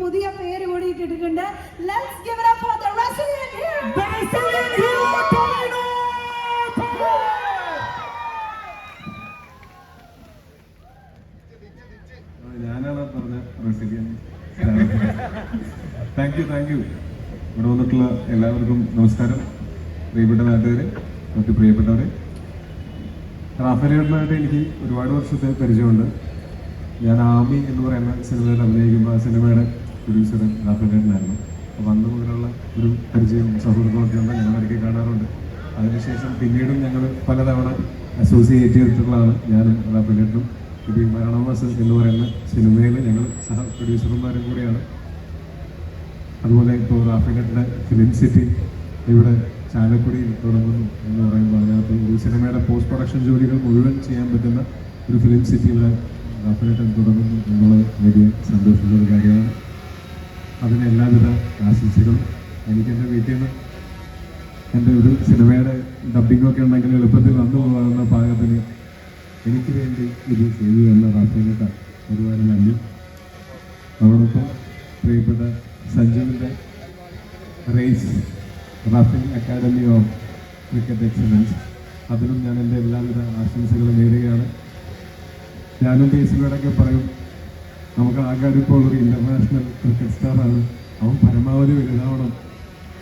പുതിയ പേര് കൂടി ഇട്ടിട്ടുണ്ട്. Let's give it up for the resident here! ഞാനാണ് പറഞ്ഞ റെസിലിയൻ താങ്ക് യു താങ്ക് യു ഇവിടെ വന്നിട്ടുള്ള എല്ലാവർക്കും നമസ്കാരം. പ്രിയപ്പെട്ട നാട്ടുകാരെ മറ്റു പ്രിയപ്പെട്ടവരെ. റാഫേലായിട്ട് എനിക്ക് ഒരുപാട് വർഷത്തെ പരിചയമുണ്ട്. ഞാൻ ആമി എന്ന് പറയുന്ന സിനിമയിൽ അഭിനയിക്കുമ്പോൾ ആ സിനിമയുടെ പ്രൊഡ്യൂസർ റാഫേലായിട്ടായിരുന്നു അപ്പോൾ അന്ന് മുതലുള്ള ഒരു പരിചയവും സൗഹൃദമൊക്കെ ഉണ്ട് ഞങ്ങൾ ഇടയ്ക്ക് കാണാറുണ്ട്. അതിനുശേഷം പിന്നീടും ഞങ്ങൾ പലതവണ അസോസിയേറ്റ് ചെയ്തിട്ടുള്ളതാണ് ഞാനും റാഫേലായിട്ടും ഇത് മരണമാസ് എന്ന് പറയുന്ന സിനിമയിൽ ഞങ്ങൾ സഹ പ്രൊഡ്യൂസർമാരും കൂടിയാണ്. അതുപോലെ ഇപ്പോൾ റാഫേലായിട്ടിന്റെ ഫിലിം സിറ്റി ഇവിടെ ചാലക്കുടിയിൽ തുടങ്ങുന്നു എന്ന് പറയുമ്പോൾ അതിനകത്ത് ഒരു സിനിമയുടെ പോസ്റ്റ് പ്രൊഡക്ഷൻ ജോലികൾ മുഴുവൻ ചെയ്യാൻ പറ്റുന്ന ഒരു ഫിലിം സിറ്റി ഇവിടെ റാഫേലായിട്ടൻ തുടങ്ങുന്നു എന്നുള്ളത് വലിയ സന്തോഷമുള്ള ഒരു കാര്യമാണ്. അതിന് എല്ലാവിധ ആശംസകളും. എനിക്ക് എന്റെ വീട്ടിൽ നിന്ന് എന്റെ ഒരു സിനിമയുടെ ഡബിങ്ങൊക്കെ ഉണ്ടെങ്കിൽ എളുപ്പത്തിൽ വന്നു പോകാവുന്ന പാകത്തിന് എനിക്ക് വേണ്ടി ഇത് ചെയ്തു എന്ന റാഫിനേട്ട ഒരുപാട് നന്ദി. അതോടൊപ്പം പ്രിയപ്പെട്ട സഞ്ജുവിന്റെ റേസ് റാഫിൻ അക്കാദമി ഓഫ് ക്രിക്കറ്റ് എക്സലൻസ് അതിനും ഞാൻ എന്റെ എല്ലാവിധ ആശംസകളും നേരുകയാണ്. ഞാനും ബേസിലൂടെയൊക്കെ പറയും നമുക്ക് ആകാട് ഇപ്പോൾ ഒരു ഇന്റർനാഷണൽ ക്രിക്കറ്റ് സ്റ്റാറാണ് അവൻ പരമാവധി വലുതാവണം.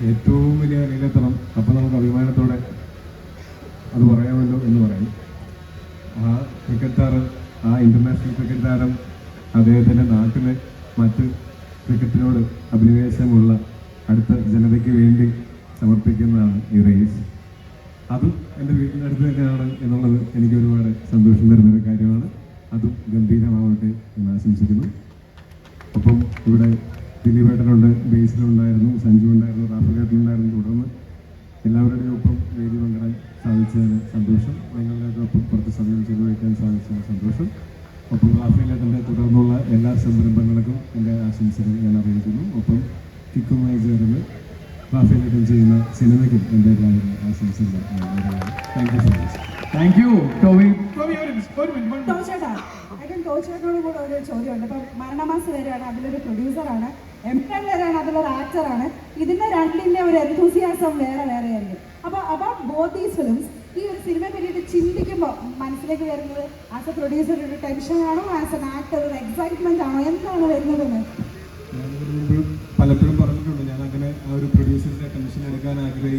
ഏറ്റവും വലിയ നിലയിലെത്തണം അപ്പോൾ നമുക്ക് അഭിമാനത്തോടെ അത് പറയാമല്ലോ എന്ന് പറയും ആ ക്രിക്കറ്റ് താരം ആ ഇന്റർനാഷണൽ ക്രിക്കറ്റ് താരം അദ്ദേഹത്തിന്റെ നാട്ടിലെ മറ്റ് ക്രിക്കറ്റിനോട് അഭിനിവേശമുള്ള അടുത്ത ജനതയ്ക്ക് വേണ്ടി സമർപ്പിക്കുന്നതാണ് ഈ റേസ് അതും എന്റെ വീടിന്റെ അടുത്ത് തന്നെയാണ് എന്നുള്ളത് എനിക്ക് ഒരുപാട് സന്തോഷം തരുന്നൊരു കാര്യമാണ്. അതും ഗംഭീരമാവട്ടെ. ആശംസിക്കുന്നു. ഒപ്പം ഇവിടെ ദിലീപേട്ടനുണ്ട് ബേസിലുണ്ടായിരുന്നു സഞ്ജു ഉണ്ടായിരുന്നു റാഫിലേട്ടനുണ്ടായിരുന്നു തുടർന്ന് എല്ലാവരുടെയും ഒപ്പം വേദി പങ്കിടാൻ സാധിച്ചതിന് സന്തോഷം. നിങ്ങളുടെ ഒപ്പം കുറച്ച് സമയം ചെലവഴിക്കാൻ സാധിച്ചതിന് സന്തോഷം. ഒപ്പം റാഫിലേട്ടന്റെ തുടർന്നുള്ള എല്ലാ സംരംഭങ്ങൾക്കും എന്റെ ആശംസകൾ ഞാൻ അറിയിക്കുന്നു. ഒപ്പം കിക്കുമായി ചെയ്യുന്ന സിനിമയ്ക്കും എന്റെ എല്ലാവരും ആശംസകൾ thank you so much thank you Tovi Tovi ഒരു മിനിറ്റ് ഒരു മിനിറ്റ് ടോച്ചേട്ടാ ഏട്ടൻ ടോച്ചേട്ടനോട് കൂടെ ഒരു ചോദ്യമുണ്ട് ഇപ്പം മരണമാസ് വരെയാണ് അതിലൊരു പ്രൊഡ്യൂസറാണ് എംപ്രൻ വരെയാണ് അതിലൊരു ആക്ടറാണ് ഇതിന്റെ രണ്ടിന്റെ ഒരു എന്തൂസിയാസം വേറെ വേറെ ആയിരിക്കും അപ്പൊ അബൌട്ട് ബോത്ത് ദീസ് ഫിലിംസ് ഈ ഒരു സിനിമയെ പറ്റിയിട്ട് ചിന്തിക്കുമ്പോൾ മനസ്സിലേക്ക് വരുന്നത് ആസ് എ പ്രൊഡ്യൂസർ ഒരു ടെൻഷൻ ആണോ ആസ് എൻ ആക്ടർ ഒരു എക്സൈറ്റ്മെന്റ് ആണോ? എന്താണ് വരുന്നതെന്ന്? ഞാനിതിനു മുമ്പ് പലപ്പോഴും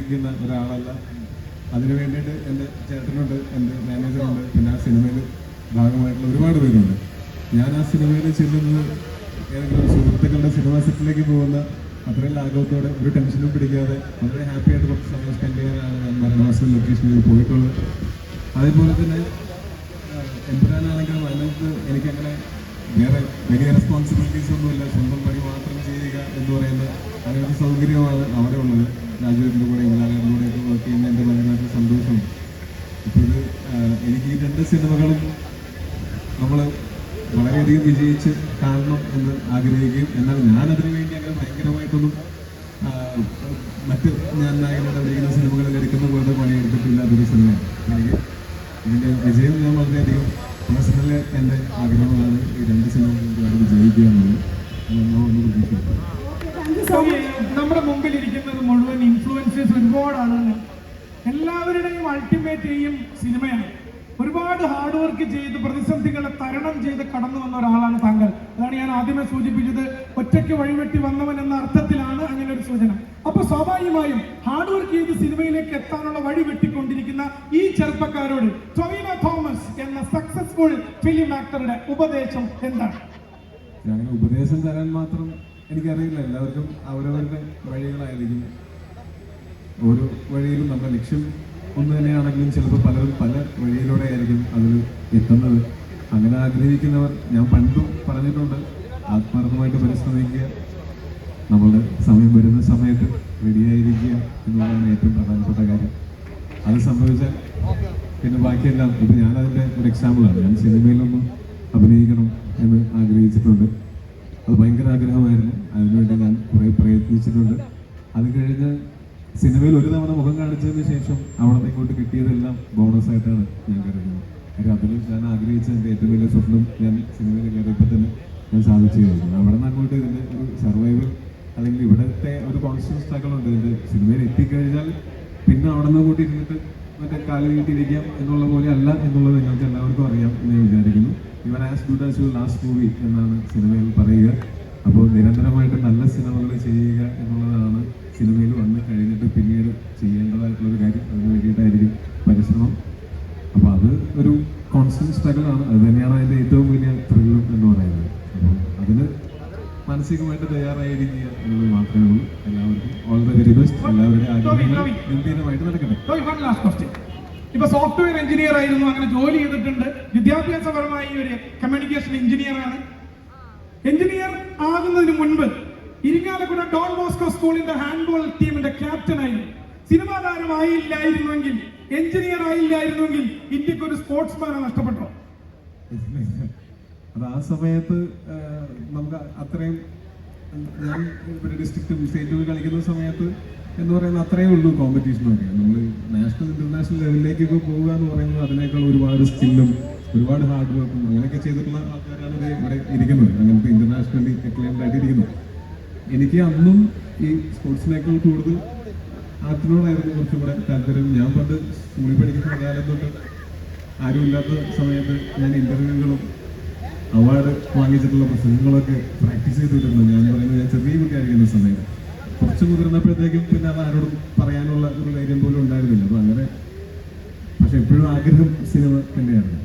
ആഗ്രഹിക്കുന്ന ഒരാളല്ല. അതിനു വേണ്ടിയിട്ട് എന്റെ ചേട്ടനുണ്ട് എന്റെ മാനേജറുണ്ട് പിന്നെ ആ സിനിമയിൽ ഭാഗമായിട്ടുള്ള ഒരുപാട് പേരുണ്ട്. ഞാൻ ആ സിനിമയിൽ ചെല്ലുന്നത് ഏതെങ്കിലും സുഹൃത്തുക്കളുടെ സിനിമ സെറ്റിലേക്ക് പോകുന്ന അത്രയും ലാഘവത്തോടെ ഒരു ടെൻഷനും പിടിക്കാതെ വളരെ ഹാപ്പി ആയിട്ട് കുറച്ച് സമയം സ്പെൻഡ് ചെയ്യാനാണ് ഞാൻ മരണമാസം ലൊക്കേഷനിൽ പോയിട്ടുള്ളത്. അതേപോലെ തന്നെ എമ്പുരാനാണെങ്കിലും അതിനകത്ത് എനിക്കങ്ങനെ വേറെ വലിയ റെസ്പോൺസിബിലിറ്റീസ് ഒന്നുമില്ല. സ്വന്തം പണി മാത്രം ചെയ്യുക എന്ന് പറയുന്ന അങ്ങനെ ഒരു സൗകര്യമാണ് അവിടെ ഉള്ളത്. രാജുവിന്റെ കൂടെ ഇംഗ്ലാരുടെ കൂടെയൊക്കെ വർക്ക് ചെയ്യുന്ന എന്റെ ഭയങ്കരമായിട്ട് സന്തോഷം. ഇപ്പോൾ ഇത് എനിക്ക് ഈ രണ്ട് സിനിമകളും നമ്മൾ വളരെയധികം വിജയിച്ച് കാണണം എന്ന് ആഗ്രഹിക്കുകയും എന്നാൽ ഞാൻ അതിനു വേണ്ടി അങ്ങനെ ഭയങ്കരമായിട്ടൊന്നും മറ്റ് ഞാൻ നായകനായിട്ട് അഭിനയിക്കുന്ന സിനിമകളിൽ എടുക്കുന്ന പോലത്തെ പണിയെടുത്തിട്ടില്ലാത്തൊരു സിനിമയാണ്. എനിക്ക് ഇതിന്റെ വിജയം ഞാൻ വളരെയധികം പേഴ്സണലി എന്റെ ആഗ്രഹമാണ് ഈ രണ്ട് സിനിമകളും അത് വിജയിക്കുക എന്നുള്ളത് നമ്മുടെ മുമ്പിൽ ഇരിക്കുന്നത് മുഴുവൻ ഇൻഫ്ലുവൻസേഴ്സ് ഒരുപാട് ആളുകൾ എല്ലാവരുടെയും അൾട്ടിമേറ്റ് എയിം സിനിമയാണ്. ഒരുപാട് ഹാർഡ് വർക്ക് ചെയ്ത് പ്രതിസന്ധികളെ തരണം ചെയ്ത് കടന്നു വന്ന ഒരാളാണ് താങ്കൾ. അതാണ് ഞാൻ ആദ്യമേ സൂചിപ്പിച്ചത്. ഒറ്റയ്ക്ക് വഴിവെട്ടി വന്നവൻ എന്ന അർത്ഥത്തിലാണ് അങ്ങനെ ഒരു സൂചന. അപ്പൊ സ്വാഭാവികമായും ഹാർഡ് വർക്ക് ചെയ്ത് സിനിമയിലേക്ക് എത്താനുള്ള വഴി വെട്ടിക്കൊണ്ടിരിക്കുന്ന ഈ ചെറുപ്പക്കാരോട് ടൊവിന തോമസ് എന്ന സക്സസ്ഫുൾ ഫിലിം ആക്ടറുടെ ഉപദേശം എന്താണ്? അങ്ങനെ ഉപദേശം തരാൻ മാത്രം എനിക്കറിയില്ല. എല്ലാവർക്കും അവരവരുടെ വഴികളായിരിക്കും. ഓരോ വഴിയിലും നമ്മുടെ ലക്ഷ്യം ഒന്ന് തന്നെയാണെങ്കിലും ചിലപ്പോൾ പലരും പല വഴിയിലൂടെ ആയിരിക്കും അതിൽ എത്തുന്നത്. അങ്ങനെ ആഗ്രഹിക്കുന്നവർ ഞാൻ പണ്ടും പറഞ്ഞിട്ടുണ്ട് ആത്മാർത്ഥമായിട്ട് പരിശ്രമിക്കുക നമ്മളുടെ സമയം വരുന്ന സമയത്ത് റെഡിയായിരിക്കുക എന്നുള്ളതാണ് ഏറ്റവും പ്രധാനപ്പെട്ട കാര്യം. അത് സംഭവിച്ചാൽ പിന്നെ ബാക്കിയെല്ലാം ഇപ്പം ഞാനതിന്റെ ഒരു എക്സാമ്പിളാണ് ഞാൻ സിനിമയിലൊന്നും അഭിനയിക്കണം എന്ന് ആഗ്രഹിച്ചിട്ടുണ്ട്. അത് ഭയങ്കര ആഗ്രഹമായിരുന്നു. അതിനുവേണ്ടി ഞാൻ കുറേ പ്രയത്നിച്ചിട്ടുണ്ട്. അത് കഴിഞ്ഞ് സിനിമയിൽ ഒരു തവണ മുഖം കാണിച്ചതിന് ശേഷം അവിടെ ഇങ്ങോട്ട് കിട്ടിയതെല്ലാം ബോണസ് ആയിട്ടാണ് ഞാൻ കരുതുന്നത്. കാര്യം അതിൽ ഞാൻ ആഗ്രഹിച്ച എന്റെ ഏറ്റവും വലിയ സ്വപ്നം ഞാൻ സിനിമയിൽ കയറിയപ്പോൾ തന്നെ ഞാൻ സാധിച്ചു കഴിഞ്ഞു അവിടെ നിന്ന് അങ്ങോട്ട് ഇതിന്റെ ഒരു സർവൈവൽ അല്ലെങ്കിൽ ഇവിടുത്തെ ഒരു കോൺഷ്യസ് സ്ട്രഗിൾ ഉണ്ട്. എന്റെ സിനിമയിൽ എത്തിക്കഴിഞ്ഞാൽ പിന്നെ അവിടെ നിന്ന് കൂട്ടി ഇരുന്നിട്ട് മറ്റേ കാൽ നീട്ടിയിരിക്കാം എന്നുള്ള പോലെ അല്ല എന്നുള്ളത് നിങ്ങൾക്ക് എല്ലാവർക്കും അറിയാം എന്ന് ഞാൻ വിചാരിക്കുന്നു. ഇവൻ as good as you last movie എന്നാണ് സിനിമയിൽ പറയുക. അപ്പോൾ നിരന്തരമായിട്ട് നല്ല സിനിമകൾ ചെയ്യുക എന്നുള്ളതാണ് സിനിമയിൽ വന്ന് കഴിഞ്ഞിട്ട് പിന്നീട് ചെയ്യേണ്ടതായിട്ടുള്ള ഒരു കാര്യം അതിന് വേണ്ടിയിട്ടായിരിക്കും പരിശ്രമം അപ്പോൾ അത് ഒരു കോൺസ്റ്റന്റ് സ്ട്രഗിൾ ആണ് അത് തന്നെയാണ് അതിന്റെ ഏറ്റവും വലിയ ത്രില്ലും എന്ന് പറയുന്നത്. അപ്പം അതിന് മാനസികമായിട്ട് തയ്യാറായിരിക്കുക എന്നുള്ളത് മാത്രമേ ഉള്ളൂ. എല്ലാവർക്കും ഓൾ ദ വെരി ബെസ്റ്റ് എല്ലാവരുടെയും ആഗ്രഹങ്ങൾ ഗംഭീരമായിട്ട് നടക്കട്ടെ. വൺ ലാസ്റ്റ് ക്വസ്റ്റ്യൻ ഇപ്പൊ സോഫ്റ്റ്വെയർ എഞ്ചിനീയർ ആയിരുന്നു അങ്ങനെ ജോലി ചെയ്തിട്ടുണ്ട്. വിദ്യാഭ്യാസപരമായി ഒരു കമ്മ്യൂണിക്കേഷൻ എഞ്ചിനീയർ ആണ്. എഞ്ചിനീയർ ആകുന്നതിന് മുൻപ് ഇരിങ്ങാലക്കുട ഡോൺ ബോസ്കോ സ്കൂളിന്റെ ഹാൻഡ്ബോൾ ടീമിന്റെ ക്യാപ്റ്റനായിരുന്നു സിനിമാ താരമായില്ലായിരുന്നുവെങ്കിൽ എഞ്ചിനീയർ ആയില്ലായിരുന്നെങ്കിൽ ഇന്ത്യയ്ക്ക് ഒരു സ്പോർട്സ്മാനെ നഷ്ടപ്പെട്ടോ അത് ആ സമയത്ത് നമുക്ക് അത്രയും ഞാൻ ഇവിടെ ഡിസ്ട്രിക്റ്റും സ്റ്റേറ്റും കളിക്കുന്ന സമയത്ത് എന്ന് പറയുന്നത് അത്രയേ ഉള്ളൂ കോമ്പറ്റീഷനൊക്കെ നമ്മൾ നാഷണൽ ഇന്റർനാഷണൽ ലെവലിലേക്കൊക്കെ പോവുക എന്ന് പറയുന്നത് അതിനേക്കാൾ ഒരുപാട് സ്കില്ലും ഒരുപാട് ഹാർഡ് വർക്കും അങ്ങനെയൊക്കെ ചെയ്തിട്ടുള്ള ആൾക്കാരാണ് ഇത് ഇവിടെ ഇരിക്കുന്നത്. അങ്ങനത്തെ ഇന്റർനാഷണലി എക്ലൈംഡ് ആയിട്ട് ഇരിക്കുന്നത് എനിക്ക് അന്നും ഈ സ്പോർട്സിനേക്കാൾ കൂടുതൽ ആർട്ടിനോടായിരുന്നു കുറച്ചും കൂടെ താല്പര്യം. ഞാൻ പണ്ട് സ്കൂളിൽ പഠിക്കുന്ന കാലം തൊട്ട് ആരുമില്ലാത്ത സമയത്ത് ഞാൻ ഇന്റർവ്യൂകളും അവാർഡ് വാങ്ങിച്ചിട്ടുള്ള പ്രസംഗങ്ങളൊക്കെ പ്രാക്ടീസ് ചെയ്തിട്ടുണ്ട് ഞാൻ പറയുന്നത് ഞാൻ ചെറിയ കുട്ടിയായിരിക്കുന്ന സമയത്ത്. കുറച്ച് മുതിർന്നപ്പോഴത്തേക്കും പിന്നെ അത് ആരോടും പറയാനുള്ള ഒരു ധൈര്യം പോലും ഉണ്ടായിരുന്നില്ല. അപ്പൊ അങ്ങനെ പക്ഷെ എപ്പോഴും ആഗ്രഹം സിനിമ തന്നെയായിരുന്നു.